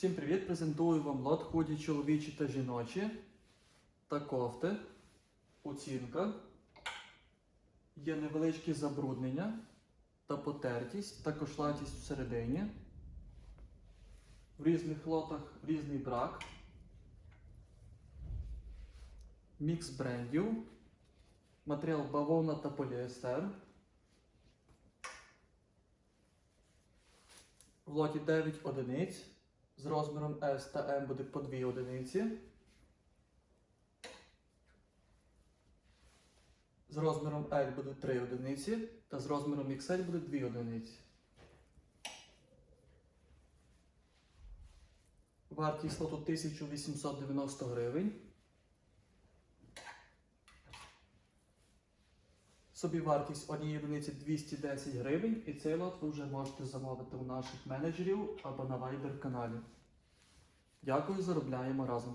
Всім привіт! Презентую вам лот худі чоловічі та жіночі та кофти. Оцінка. Є невеличкі забруднення та потертість та кошлатість всередині. В різних лотах різний брак. Мікс брендів. Матеріал бавовна та поліестер. В лоті 9 одиниць. З розміром S та M буде по 2 одиниці. З розміром L буде 3 одиниці. Та з розміром XL буде 2 одиниці. Вартість лоту 1890 гривень. Собівартість однієї одиниці 210 гривень, і цей лот ви вже можете замовити у наших менеджерів або на Viber каналі. Дякую, заробляємо разом.